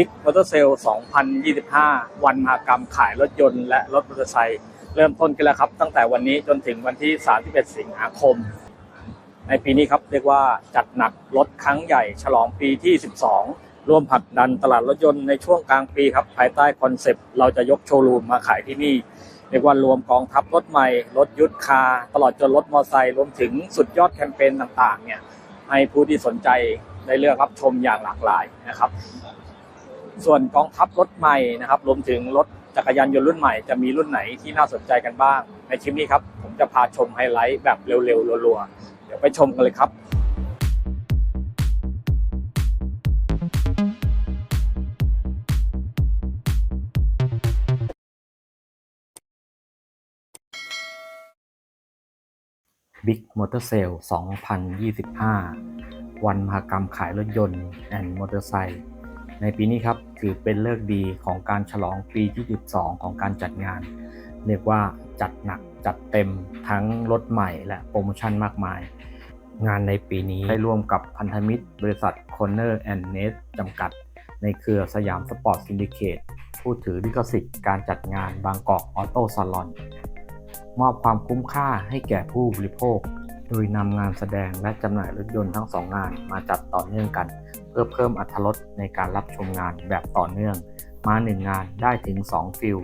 Big Motor Sale 2025 วันมหกรรมขายรถยนต์และรถมอเตอร์ไซค์เริ่มต้นกันแล้วครับ ตั้งแต่วันนี้จนถึงวันที่ 31 สิงหาคม ในปีนี้ครับเรียกว่าจัดหนักรถครั้งใหญ่ ฉลองปีที่ 12 ร่วมผลักดันตลาดรถยนต์ในช่วงกลางปีครับ ภายใต้คอนเซปต์เราจะยกโชว์รูมมาขายที่นี่เรียกว่ารวมกองทัพรถใหม่ รถยุทธคาร์ตลอดจนรถมอเตอร์ไซค์รวมถึงสุดยอดแคมเปญต่างๆเนี่ยให้ผู้ที่สนใจได้เลือกรับชมอย่างหลากหลายนะครับ ส่วนกองทัพรถใหม่นะครับรวมถึงรถจักรยานยนต์รุ่นใหม่จะมีรุ่นไหนที่น่าสนใจกันบ้าง ในคลิปนี้ครับ ผมจะพาชมไฮไลท์แบบเร็วๆรัวๆเดี๋ยวไปชมกันเลยครับ Big Motor Sale 2025 วันมหกรรมขายรถยนต์แอนด์มอเตอร์ไซค์ ในปีนี้ครับถือเป็นเลิกดีของการฉลองปีที่ 12 ของการจัดงาน เรียกว่าจัดหนักจัดเต็มทั้งรถใหม่และโปรโมชั่นมากมาย งานในปีนี้ได้ร่วมกับพันธมิตร บริษัท Corner and Net จำกัด ในเครือสยามสปอร์ตซินดิเคตผู้ถือลิขสิทธิ์การจัดงานบางกอกออโต้ซาลอน มอบความคุ้มค่าให้แก่ผู้บริโภค โดยนำงานแสดงและจำหน่ายรถยนต์ทั้งสองงานมาจัดต่อเนื่องกัน เพื่อเพิ่มอรรถรสในการรับชมงานแบบต่อเนื่อง มาหนึ่งงานได้ถึง 2 ฟิล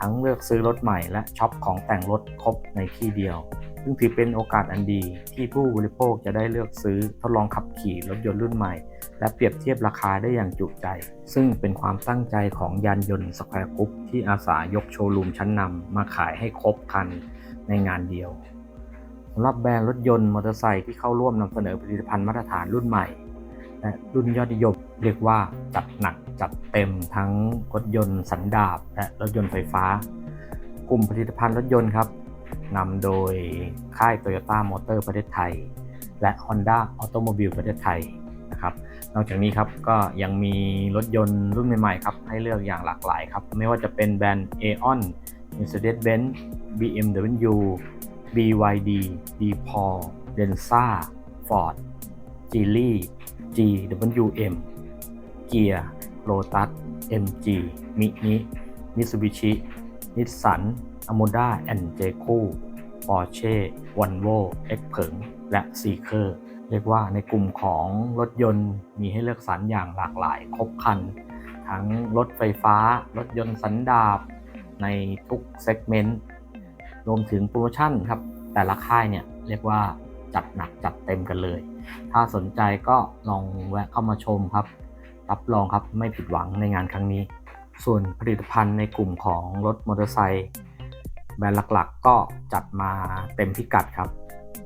ทั้งเลือกซื้อรถใหม่และช็อปของแต่งรถครบในที่เดียว ซึ่งถือเป็นโอกาสอันดีที่ผู้บริโภคจะได้เลือกซื้อทดลองขับขี่รถยนต์รุ่นใหม่ และเปรียบเทียบราคาได้อย่างจุใจ ซึ่งเป็นความตั้งใจของยานยนต์สแควร์กรุ๊ปที่อาสายกโชว์รูมชั้นนำมาขายให้ครบคันในงานเดียว สำหรับแบรนด์รถยนต์มอเตอร์ไซค์ที่เข้าร่วมนำเสนอผลิตภัณฑ์มาตรฐานรุ่นใหม่ และรุ่นยอดนิยมเรียกว่าจัดหนักจัดเต็มทั้งรถยนต์สันดาปและรถยนต์ไฟฟ้า กลุ่มผลิตภัณฑ์รถยนต์ครับนำโดยค่าย Toyota Motor ประเทศไทย และ Honda Automobile ประเทศไทยนะครับ นอกจากนี้ครับก็ยังมีรถยนต์รุ่นใหม่ๆครับให้เลือกอย่างหลากหลายครับ ไม่ว่าจะเป็นแบรนด์ Aeon Mercedes-Benz BMW BYD DPaul Denza Ford Geely GWM เกียร์ Lotus MG Mini Mitsubishi Nissan Amoda and j e c o Porsche Volvo X เผิงและ Seeker เรียกว่าในกลุ่มของรถยนต์มีให้เลือกสรรอย่างหลากหลายครบคัน ทั้งรถไฟฟ้า รถยนต์สันดาปในทุกเซกเมนต์ รวมถึงโปรโมชั่นครับ แต่ละค่ายเนี่ยเรียกว่าจัดหนักจัดเต็มกันเลย ถ้าสนใจก็ลองแวะเข้ามาชมครับ รับรองครับไม่ผิดหวังในงานครั้งนี้ ส่วนผลิตภัณฑ์ในกลุ่มของรถมอเตอร์ไซค์แบรนด์หลักๆ ก็จัดมาเต็มพิกัดครับ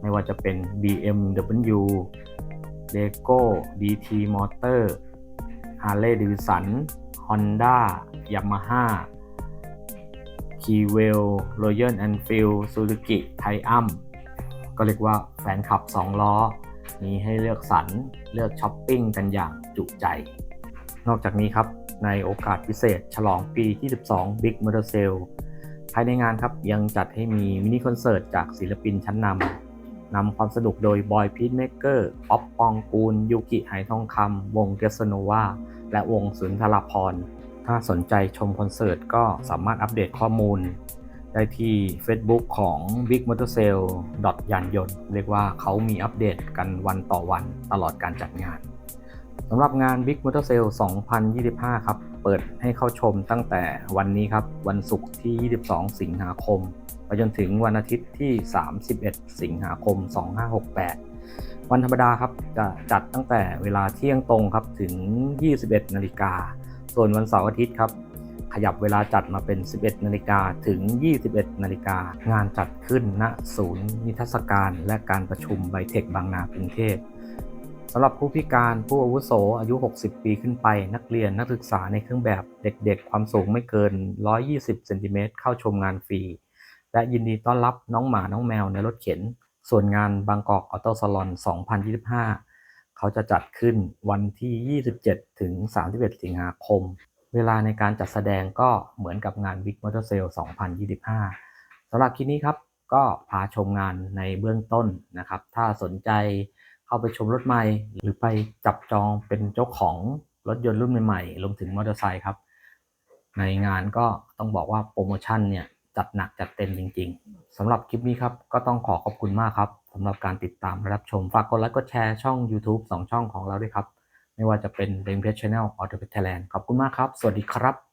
ไม่ว่าจะเป็น BMW Lego DT Motor Harley Davidson Honda Yamaha k e w e l Royal Enfield Suzuki Triumph ก็เรียกว่าแฟนคลับ 2 ล้อ มีให้เลือกสรรเลือกช้อปปิ้งกันอย่างจุใจ นอกจากนี้ครับ ในโอกาสพิเศษฉลองปีที่ 12 Big Motor Sale ภายในงานครับยังจัดให้มีมินิคอนเสิร์ตจากศิลปินชั้นนำนำความสนุกโดยบอยพีทเมเกอร์ป๊อปปองกูลยูกิไหทองคำวงเกสโนวาและวงสุนทรพร ถ้าสนใจชมคอนเสิร์ตก็สามารถอัปเดตข้อมูล ได้ที่ Facebook ของ Big Motor Sale ยานยนต์ เรียกว่าเขามีอัปเดตกันวันต่อวันตลอดการจัดงานสำหรับงาน Big Motor Sale 2025 ครับ เปิดให้เข้าชมตั้งแต่วันนี้ครับ วันศุกร์ที่ 22 สิงหาคมไปจนถึงวันอาทิตย์ที่ 31 สิงหาคม 2568วันธรรมดาครับจะจัดตั้งแต่เวลาเที่ยงตรงครับถึง 21 นาฬิกา ส่วนวันเสาร์อาทิตย์ครับ ขยับเวลาจัดมาเป็น 11 นาฬิกาถึง 21 นาฬิกา งานจัดขึ้นณศูนย์นิทรรศการและการประชุมไบเทคบางนากรุงเทพสำหรับผู้พิการผู้อาวุโสอายุ 60 ปีขึ้นไป นักเรียนนักศึกษาในเครื่องแบบเด็กๆ ความสูงไม่เกิน 120 เซนติเมตรเข้าชมงานฟรี และยินดีต้อนรับน้องหมาน้องแมวในรถเข็น ส่วนงานบางกอกออโต้ซาลอน 2025 เขาจะจัดขึ้นวันที่ 27 ถึง 31 สิงหาคม เวลาในการจัดแสดงก็เหมือนกับงาน Big Motor Sale 2025สำหรับคลิปนี้ครับก็พาชมงานในเบื้องต้นนะครับ ถ้าสนใจเข้าไปชมรถใหม่ หรือไปจับจองเป็นเจ้าของรถยนต์รุ่นใหม่ๆรวมถึงมอเตอร์ไซค์ครับ ในงานก็ต้องบอกว่าโปรโมชั่นเนี่ยจัดหนักจัดเต็มจริงๆสำหรับคลิปนี้ครับก็ต้องขอขอบคุณมากครับ สำหรับการติดตามและรับชม ฝากกดไลค์กดแชร์ช่อง YouTube 2 ช่องของเราด้วยครับ ไม่ว่าจะเป็น d a m e p e t Channel Auto p e t Thailand ขอบคุณมากครับ สวัสดีครับ